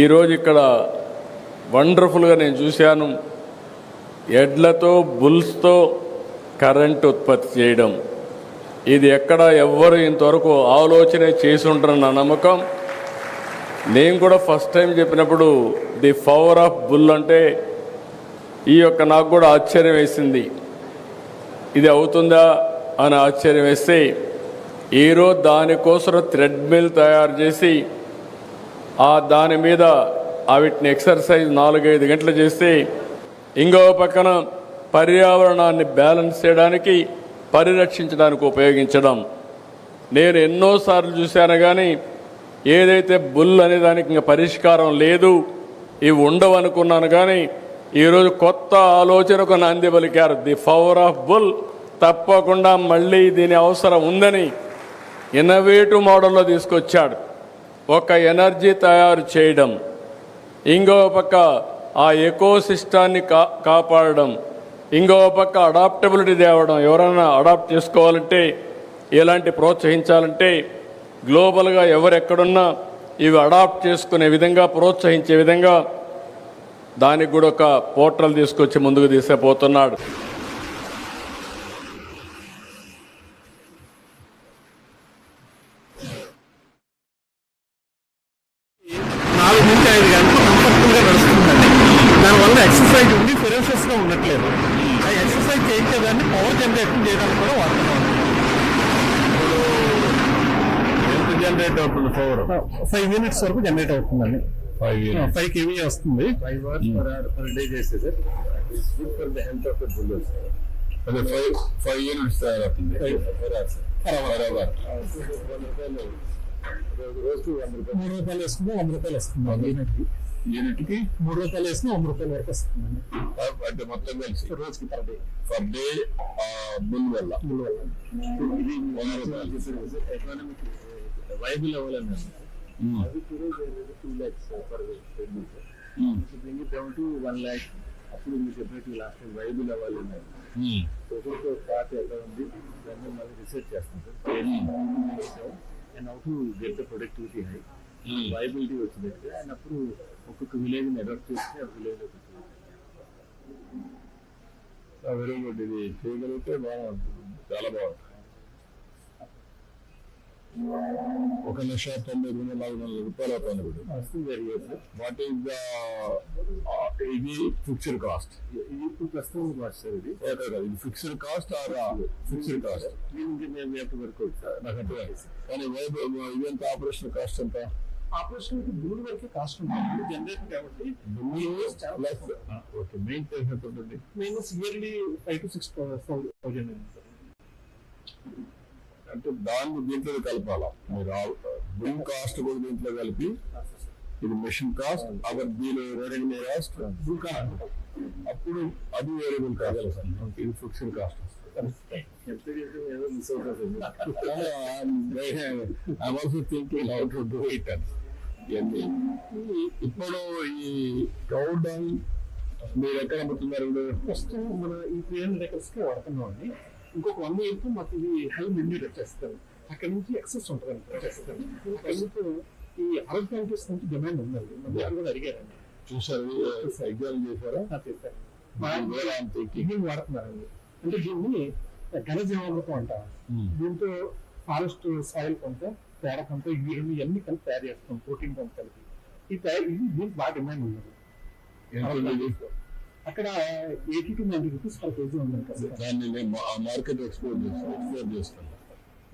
ఈరోజు ఇక్కడ వండర్ఫుల్గా నేను చూశాను. ఎడ్లతో బుల్స్తో కరెంట్ ఉత్పత్తి చేయడం. ఇది ఎక్కడ ఎవ్వరు ఇంతవరకు ఆలోచన చేసి ఉంటారన్న నమ్మకం. నేను కూడా ఫస్ట్ టైం చెప్పినప్పుడు ది పవర్ ఆఫ్ బుల్ అంటే ఈ యొక్క నాకు కూడా ఆశ్చర్యం వేసింది. ఇది అవుతుందా అని ఆశ్చర్యం వేస్తే ఈరోజు దానికోసం థ్రెడ్మిల్ తయారు చేసి ఆ దాని మీద వీటిని ఎక్సర్సైజ్ నాలుగైదు గంటలు చేస్తే ఇంకో పక్కన పర్యావరణాన్ని బ్యాలెన్స్ చేయడానికి పరిరక్షించడానికి ఉపయోగించడం. నేను ఎన్నోసార్లు చూశాను కానీ ఏదైతే బుల్ అనే దానికి ఇంకా పరిష్కారం లేదు ఇవి ఉండవు అనుకున్నాను కానీ ఈరోజు కొత్త ఆలోచనకు నాంది పలికారు. ది పవర్ ఆఫ్ బుల్ తప్పకుండా మళ్ళీ దీని అవసరం ఉందని ఇన్నోవేటివ్ మోడల్లో తీసుకొచ్చాడు. ఒక ఎనర్జీ తయారు చేయడం. ఇంకో పక్క ఆ ఎకో సిస్టాన్ని కా కాపాడడం. ఇంకో పక్క అడాప్టబిలిటీ తేవడం. ఎవరైనా అడాప్ట్ చేసుకోవాలంటే ఎలాంటి ప్రోత్సహించాలంటే గ్లోబల్గా ఎవరెక్కడున్నా ఇవి అడాప్ట్ చేసుకునే విధంగా ప్రోత్సహించే విధంగా దానికి కూడా ఒక పోర్టల్ తీసుకొచ్చి ముందుకు తీసుకుపోతున్నాడు నాలుగు నుంచి ఐదు గంటలు కంఫర్టబుల్గా నడుస్తుందండి దానివల్ల ఎక్సర్సైజ్ ఉండి ఫెరోషియస్గా ఉండట్లేదు ఆ ఎక్సర్సైజ్ చేయించేదాన్ని పవర్ జనరేషన్ చేయడానికి కూడా వాడుతున్నాం ఎంత జనరేట్ అవుతుంది పవర్ ఫైవ్ యూనిట్స్ వరకు జనరేట్ అవుతుందండి ఫైవ్ యూనిట్స్ ఫైవ్ కేవీ వస్తుంది. Five hours per hour per day చేస్తే sir it's good for the health of the bullers అదే ఫైవ్ ఫైవ్ యూనిట్స్ తయారవుతుంది పర్ అవర్ పర్ అవర్ రోజుకు వంద రూపాయలు మూడు రూపాయలు వేసుకుంటే వంద రూపాయలు వస్తుంది. యూనిట్కి యూనిట్కి మూడు రూపాయలు వేసినా వంద రూపాయల వరకు వస్తుందండి అంటే మొత్తం కలిసి. రోజుకి per day per day bull వల్ల. వల్ల. ఇది వంద రూపాయలు. ఎకనామిక్ వైబుల్ అవ్వాలన్నారు Mm. అది కూడా two lakhs Mm. Bring it down to one lakh అప్పుడు మీరు చెప్పినట్టు లాస్ట్ టైం వైబుల్ అవ్వాలి అన్నారు ఒక్కొక్క పార్ట్ ఎక్కడ ఉంది? దాన్ని మళ్ళీ రీసెర్చ్ చేస్తాం sir and how to get the productivity high. Viability వచ్చినట్టు. అండ్ అప్పుడు ఒక్కొక్క విలేజ్ని అడాప్ట్ చేస్తే ఆ విలేజ్ వెరీ గుడ్ ఇది చేయగలిగితే బాగా చాలా బాగుంటుంది. ఒక లక్ష తొంభై రెండు నాలుగు వందల రూపాయలు అవుతుంది ఇప్పుడు వాట్ ఈస్ ద ఇది ఫిక్స్డ్ కాస్ట్ ఇది ఇప్పుడు ప్రస్తుతం కాదు సార్ ఇది. ఇది fixed cost or fixed cost మేము ఎప్పుడు వర్కౌట్ సార్. నాకు అర్థం కాదు. కానీ ఇవెంత ఆపరేషన్ కాస్ట్ ఎంత? ఆపరేషన్ మూడు వరకే కాస్ట్ ఉంటుంది. జనరేటర్ కాబట్టి ఓకే మెయింటెనెన్స్ ఎంత ఉంటుంది? Yearly five to six thousand అంటే దాన్ని దీంట్లో కలపాలా? మీరు బిల్ కాస్ట్ కూడా దీంట్లో కలిపి ఇది మెషిన్ కాస్ట్ అక్కడ దీని రెవెన్యూ కాస్ట్ అప్పుడు అది వేరియబుల్ కాస్ట్. ఇది fixed cost. Thinking how to do it అని ఇప్పుడు ఈ క్రౌడ్ మీరు ఎక్కడ అమ్ముతున్నారు? ఇప్పుడు ప్రస్తుతం మన ఈ త్రీ హండ్రెడ్కి వాడుతున్నాం అండి. ఇంకొక వన్ ఇయర్కు మాకు ఇది హై మిండి వచ్చేస్తాం అక్కడ నుంచి ఎక్సెస్ ఉంటుంది. వచ్చేస్తాం అందుకు ఈ అరబ్ కంట్రీస్ నుంచి డిమాండ్ ఉందండి. దగ్గర కూడా అడిగారండి. చూసారు ఎగ్జామ్ చేశారా? వాడుతున్నారండి. అంటే దీన్ని ఘనజీవామృతం అంటారు దీంతో ఫారెస్ట్ సాయిల్ కొంత పేడ కొంత యూరిన్ ఇవన్నీ కలిపి తయారు చేస్తాం. ప్రోటీన్ కొంత కలిపి. ఈ తయారు దీనికి బాగా డిమాండ్ ఉంది అక్కడ eighty to ninety rupees per KG ప్రస్తుతం. దాన్ని నేను ఆ మార్కెట్ ఎక్స్పోర్ట్ చేస్తాను ఎక్స్పోర్ట్ చేస్తాను.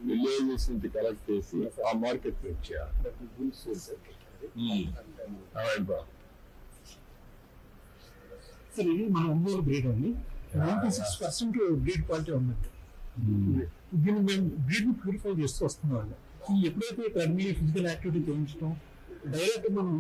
విలేజెస్ నుంచి కలెక్ట్ చేసి ఆ మార్కెట్ చేయాలి Alright, bro. సార్ ఇది మన ఒంగోలు బ్రీడ్ అండి. Ninety six percent breed quality ఉందండి దీన్ని మేము బ్రీడ్ని ప్యూరిఫై చేస్తూ వస్తున్నాం అండి. ఎప్పుడైతే ఫిజికల్ యాక్టివిటీ చేయించడం డైరెక్ట్ మనం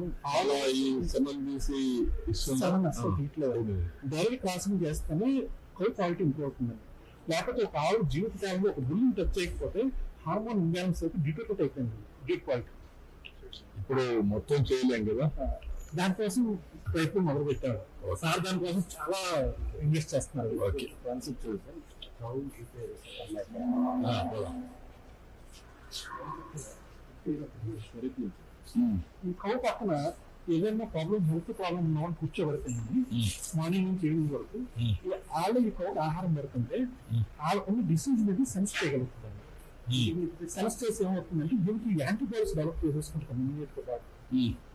తీయట్లేదు డైరెక్ట్ క్రాసింగ్ చేస్తేనే కొయి క్వాలిటీ ఇంప్రూవ్ అవుతుందండి లేకపోతే ఒక ఆవు జీవితకాలంలో ఒక బుల్లిని టచ్ చేయకపోతే హార్మోన్ ఇంబ్యాలెన్స్ అయితే డిటోట్ అయిపోయింది. బ్రీడ్ క్వాలిటీ ఇప్పుడు మొత్తం చేయలేం కదా? దానికోసం ప్రయత్నం మొదలు పెట్టాడు సార్ దానికోసం చాలా ఇన్వెస్ట్ చేస్తున్నారు. ఓకే. కాన్సెప్ట్ ఈ కౌ పక్కన ఏదైనా ప్రాబ్లం హెల్త్ ప్రాబ్లం ఉన్న వాళ్ళు కూర్చోబెడుతుంది. మార్నింగ్ నుంచి ఈవినింగ్ వరకు. వాళ్ళు ఈ పౌడ్ ఆహారం పెడుతుంటే వాళ్ళకున్న డిసీజ్ అనేది సెన్స్ చేయగలుగుతుంది సెన్స్ చేసి ఏమవుతుందంటే దీనికి యాంటీబాడీస్ డెవలప్ చేసేసుకుంటాం ఇమీడియట్గా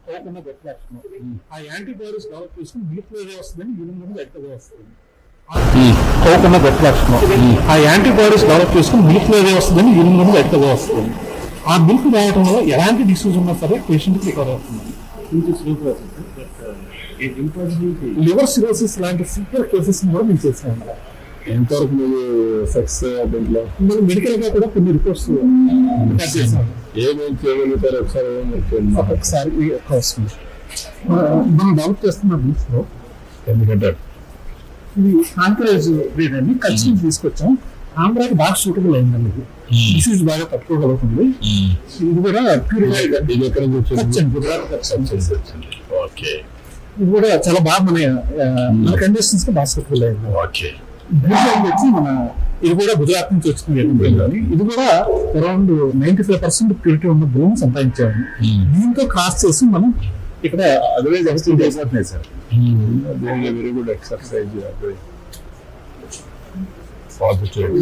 కోకుండా పెట్టలేకపోతున్నాం ఆ యాంటీబాడీస్ డెవలప్ చేసుకుని వేరే వస్తుందని యూరిన్ అనేది ఎక్కడే వస్తుంది. కోకుండా పెట్టలేకపోతున్నాం ఆ యాంటీబాడీస్ డెవలప్ చేసుకుని వేరే వస్తుందని యూరిన్ అనేది ఎక్కడే వస్తుంది. ఆ మిల్క్ తాగడం వల్ల ఎలాంటి డిసీజ్ ఉన్నా సరే పేషెంట్ రికవర్ అవుతుంది. లివర్ సిరోసిస్ లాంటి సివియర్ కేసెస్ కూడా మేము చేసాం ఎంతవరకు మీరు సెక్స్ దీంట్లో? మనం మెడికల్గా కూడా కొన్ని రిపోర్ట్స్ చేసాం ఏమేమి చేయగలుగుతారు ఒకసారి. ఒకసారి మనం డెవలప్ చేస్తున్న బీచ్లో ఎందుకంటే ఇది బ్రీడ్ అని కలిసి తీసుకొచ్చాం. ఆంధ్రాకి బాగా సూటబుల్ అయిందండి డిసీజ్ బాగా తట్టుకోగలుగుతుంది. ఇది కూడా వచ్చాను వచ్చాను ఓకే. ఇది కూడా చాలా బాగా మన మన కండిషన్స్కి బాగా సూటబుల్ అయింది. ఓకే. వచ్చి మన ఇది కూడా గుజరాత్ నుంచి వచ్చింది అని. ఇది కూడా around ninety five percent purity ఉన్న భూమి సంపాదించాము. దీంతో క్రాస్ చేసి మనం ఇక్కడ otherwise extend చేసినట్లేదు sir. Very good exercise positive.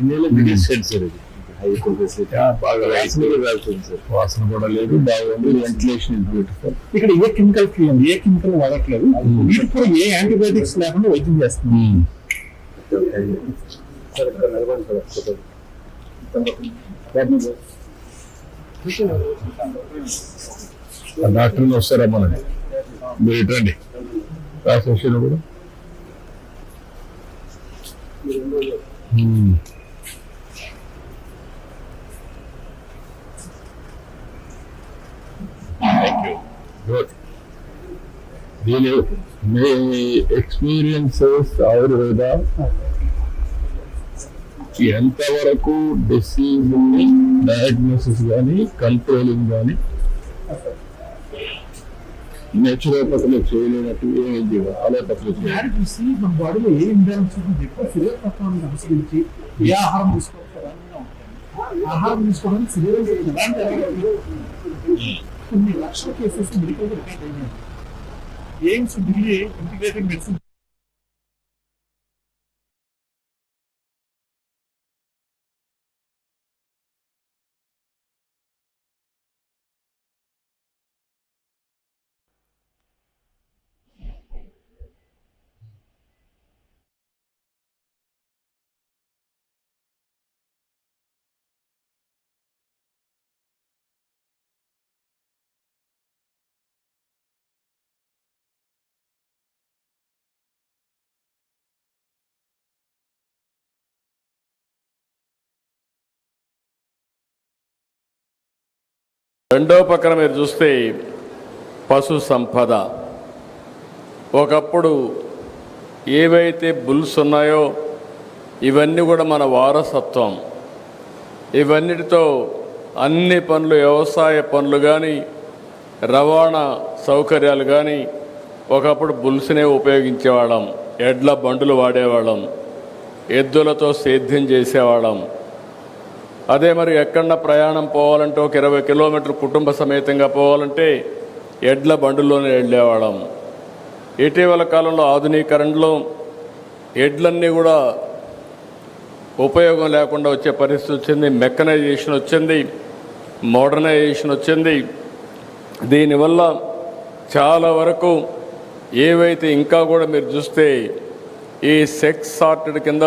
ఇండియాలో బిగ్గెస్ట్ షెడ్ సార్ ఇది ఫెసిలిటీ బాగా సార్ వాసన కూడా లేదు బాగుంది వెంటిలేషన్ ఇస్ బ్యూటిఫుల్ ఇక్కడ ఏ కెమికల్ ఫ్రీ అండి? ఏ కెమికల్ వాడట్లేదు. వీటికి కూడా ఏ యాంటీబయాటిక్స్ లేకుండా వైద్యం సార్ ఫోటో డాక్టర్ని వస్తారా మనకి? మీరు ఇటు రండి. రాసేసిన కూడా థ్యాంక్ యూ గుడ్ దీని మీ ఎక్స్పీరియన్సెస్ ఆయుర్వేద ఎంతవరకు డిసీజ్ని డయాగ్నోసిస్ కానీ కంట్రోలింగ్ కానీ నేచురోపతులు చేయలేనట్టు ఏమైంది ఆలోపతిలో చేయాలి చూసి మన బాడీలో ఏ ఇంబ్యాలెన్స్ ఉందని చెప్పి. శరీర అనుసరించి ఏ ఆహారం తీసుకోవాలి ఆహారం తీసుకోవడానికి శరీరం కొన్ని లక్షల కేసెస్ మెడికల్ రికార్డ్ అయినాయి. ఎయిమ్స్ ఢిల్లీ ఇంటిగ్రేటెడ్ మెడిసిన్ రెండో పక్కన మీరు చూస్తే పశు సంపద. ఒకప్పుడు ఏవైతే బుల్స్ ఉన్నాయో ఇవన్నీ కూడా మన వారసత్వం. ఇవన్నిటితో అన్ని పనులు వ్యవసాయ పనులు కానీ రవాణా సౌకర్యాలు కానీ ఒకప్పుడు బుల్స్నే ఉపయోగించేవాళ్ళం. ఎడ్ల బండులు వాడేవాళ్ళం. ఎద్దులతో సేద్యం చేసేవాళ్ళం. అదే మరి ఎక్కడన్నా ప్రయాణం పోవాలంటే ఒక ఇరవై కిలోమీటర్లు కుటుంబ సమేతంగా పోవాలంటే ఎడ్ల బండులోనే వెళ్ళేవాళ్ళం. ఇటీవల కాలంలో ఆధునీకరణలో ఎడ్లన్నీ కూడా ఉపయోగం లేకుండా వచ్చే పరిస్థితి వచ్చింది. మెకనైజేషన్ వచ్చింది. మోడర్నైజేషన్ వచ్చింది. దీనివల్ల చాలా వరకు ఏవైతే ఇంకా కూడా మీరు చూస్తే ఈ సెక్స్ సార్టెడ్ కింద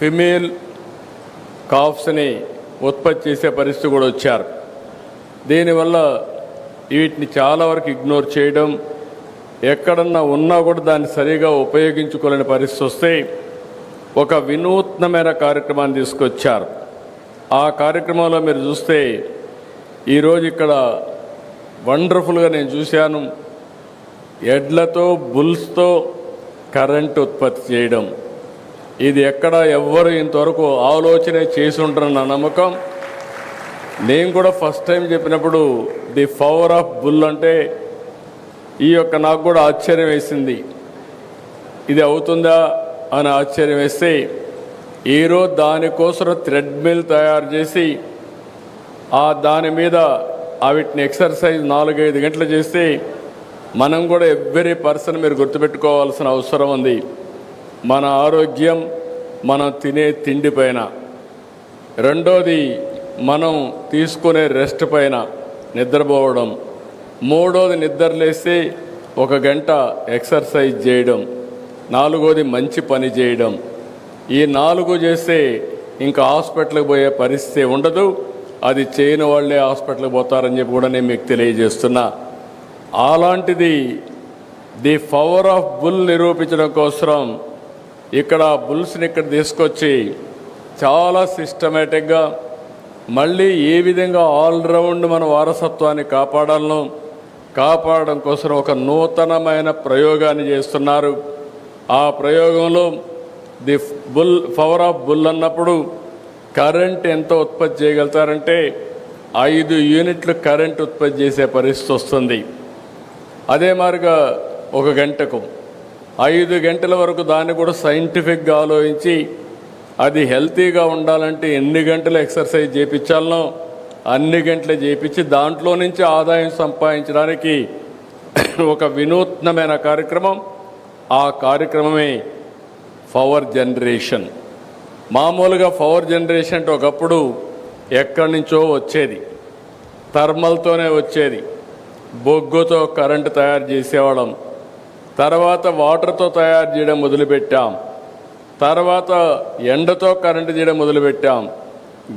ఫిమేల్ కాఫ్స్ని ఉత్పత్తి చేసే పరిస్థితి కూడా వచ్చారు. దీనివల్ల వీటిని చాలా వరకు ఇగ్నోర్ చేయడం ఎక్కడన్నా ఉన్నా కూడా దాన్ని సరిగా ఉపయోగించుకోలేని పరిస్థితి వస్తే ఒక వినూత్నమైన కార్యక్రమాన్ని తీసుకొచ్చారు. ఆ కార్యక్రమంలో మీరు చూస్తే ఈరోజు ఇక్కడ వండర్ఫుల్గా నేను చూశాను. ఎడ్లతో బుల్స్తో కరెంట్ ఉత్పత్తి చేయడం. ఇది ఎక్కడ ఎవ్వరు ఇంతవరకు ఆలోచన చేసి ఉంటారన్న నమ్మకం. నేను కూడా ఫస్ట్ టైం చెప్పినప్పుడు ది పవర్ ఆఫ్ బుల్ అంటే ఈ యొక్క నాకు కూడా ఆశ్చర్యం వేసింది. ఇది అవుతుందా అని ఆశ్చర్యం వేస్తే ఈరోజు దానికోసం థ్రెడ్ మిల్ తయారు చేసి ఆ దాని మీద వీటిని ఎక్సర్సైజ్ నాలుగైదు గంటలు చేస్తే మనం కూడా ఎవ్రీ పర్సన్ మీరు గుర్తుపెట్టుకోవాల్సిన అవసరం ఉంది. మన ఆరోగ్యం మనం తినే తిండి పైన. రెండోది మనం తీసుకునే రెస్ట్ పైన నిద్రపోవడం. మూడోది నిద్రలేసి ఒక గంట ఎక్సర్సైజ్ చేయడం. నాలుగోది మంచి పని చేయడం. ఈ నాలుగు చేస్తే ఇంకా హాస్పిటల్కి పోయే పరిస్థితి ఉండదు. అది చేయని వాళ్ళే హాస్పిటల్కి పోతారని చెప్పి కూడా నేను మీకు తెలియజేస్తున్నా. అలాంటిది ది పవర్ ఆఫ్ బుల్ నిరూపించడం కోసం ఇక్కడ బుల్స్ని ఇక్కడ తీసుకొచ్చి చాలా సిస్టమేటిక్గా మళ్ళీ ఏ విధంగా ఆల్రౌండ్ మన వారసత్వాన్ని కాపాడాలను కాపాడడం కోసం ఒక నూతనమైన ప్రయోగాన్ని చేస్తున్నారు. ఆ ప్రయోగంలో the bull power of bull అన్నప్పుడు కరెంట్ ఎంత ఉత్పత్తి చేయగలుగుతారంటే ఐదు యూనిట్లు కరెంట్ ఉత్పత్తి చేసే పరిస్థితి వస్తుంది. అదే మారిగా ఒక గంటకు ఐదు గంటల వరకు దాన్ని కూడా సైంటిఫిక్గా ఆలోచించి అది హెల్తీగా ఉండాలంటే ఎన్ని గంటలు ఎక్సర్సైజ్ చేయించాలనో అన్ని గంటలు చేయించి దాంట్లో నుంచి ఆదాయం సంపాదించడానికి ఒక వినూత్నమైన కార్యక్రమం. ఆ కార్యక్రమమే పవర్ జనరేషన్. మామూలుగా పవర్ జనరేషన్ అంటే ఒకప్పుడు ఎక్కడి నుంచో వచ్చేది. థర్మల్తోనే వచ్చేది. బొగ్గుతో కరెంటు తయారు చేసేవాళ్ళం. తర్వాత వాటర్తో తయారు చేయడం మొదలుపెట్టాం. తర్వాత ఎండతో కరెంటు చేయడం మొదలుపెట్టాం.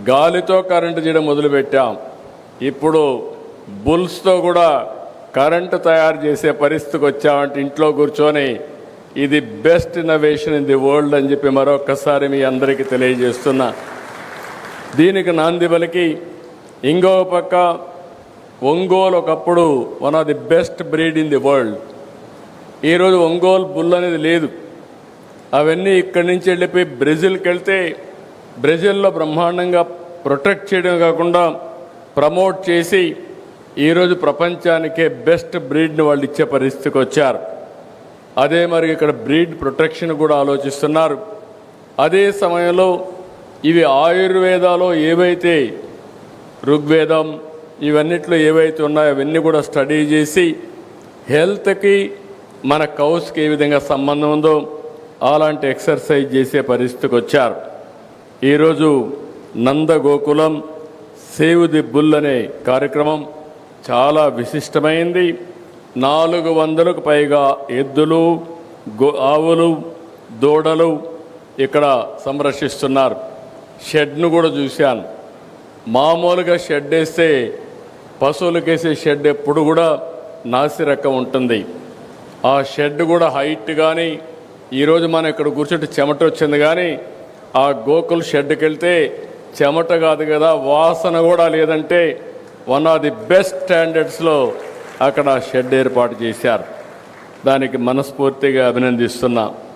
గాలితో కరెంటు చేయడం మొదలుపెట్టాం. ఇప్పుడు బుల్స్తో కూడా కరెంటు తయారు చేసే పరిస్థితికి వచ్చామంటే ఇంట్లో కూర్చొని ఇది best innovation in the world అని చెప్పి మరొకసారి మీ అందరికీ తెలియజేస్తున్నా. దీనికి నాంది పలికి ఇంకో పక్క ఒంగోలు ఒకప్పుడు one of the best breed in the world. ఈరోజు ఒంగోలు బుల్ అనేది లేదు. అవన్నీ ఇక్కడి నుంచి వెళ్ళిపోయి బ్రెజిల్కి వెళ్తే బ్రెజిల్లో బ్రహ్మాండంగా ప్రొటెక్ట్ చేయడం కాకుండా ప్రమోట్ చేసి ఈరోజు ప్రపంచానికే బెస్ట్ బ్రీడ్ని వాళ్ళు ఇచ్చే పరిస్థితికి వచ్చారు. అదే మరి ఇక్కడ బ్రీడ్ ప్రొటెక్షన్ కూడా ఆలోచిస్తున్నారు. అదే సమయంలో ఇవి ఆయుర్వేదాలో ఏవైతే ఋగ్వేదం ఇవన్నిట్లో ఏవైతే ఉన్నాయో అవన్నీ కూడా స్టడీ చేసి హెల్త్కి మన కౌస్కి ఏ విధంగా సంబంధం ఉందో అలాంటి ఎక్సర్సైజ్ చేసే పరిస్థితికి వచ్చారు. ఈరోజు నందగోకులం సేవ్ ది బుల్ అనే కార్యక్రమం చాలా విశిష్టమైంది. నాలుగు వందలకు పైగా ఎద్దులు గో ఆవులు దూడలు ఇక్కడ సంరక్షిస్తున్నారు. షెడ్ను కూడా చూశాను. మామూలుగా షెడ్ వేస్తే పశువులకేసే షెడ్ ఎప్పుడు కూడా నాసిరకం ఉంటుంది. ఆ షెడ్ కూడా హైట్ కానీ ఈరోజు మనం ఇక్కడ కూర్చుంటే చెమట వచ్చింది కానీ ఆ గోకుల్ షెడ్కి వెళ్తే చెమట కాదు కదా వాసన కూడా లేదంటే వన్ ఆఫ్ ది బెస్ట్ స్టాండర్డ్స్లో అక్కడ షెడ్ ఏర్పాటు చేశారు. దానికి మనస్ఫూర్తిగా అభినందిస్తున్నా.